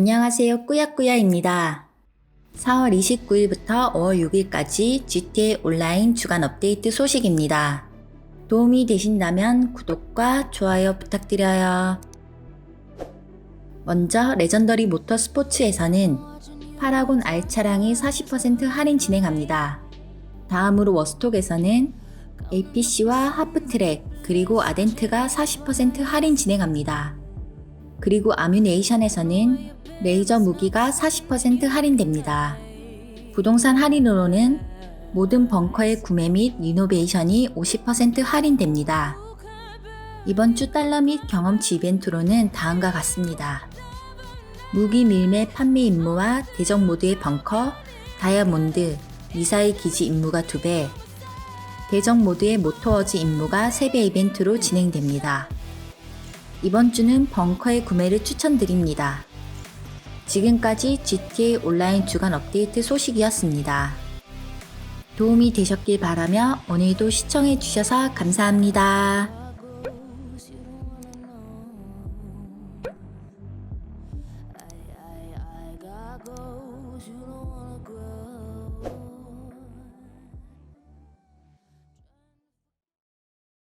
안녕하세요. 꾸야꾸야입니다. 4월 29일부터 5월 6일까지 GTA 온라인 주간 업데이트 소식입니다. 도움이 되신다면 구독과 좋아요 부탁드려요. 먼저 레전더리 모터스포츠에서는 파라곤 R 차량이 40% 할인 진행합니다. 다음으로 워스톡에서는 APC와 하프트랙 그리고 아덴트가 40% 할인 진행합니다. 그리고 아뮤네이션에서는 레이저 무기가 40% 할인됩니다. 부동산 할인으로는 모든 벙커의 구매 및 리노베이션이 50% 할인됩니다. 이번 주 달러 및 경험치 이벤트로는 다음과 같습니다. 무기 밀매 판매 임무와 대적 모드의 벙커, 다이아몬드, 미사일 기지 임무가 2배, 대적 모드의 모토워즈 임무가 3배 이벤트로 진행됩니다. 이번 주는 벙커의 구매를 추천드립니다. 지금까지 GTA 온라인 주간 업데이트 소식이었습니다. 도움이 되셨길 바라며 오늘도 시청해 주셔서 감사합니다.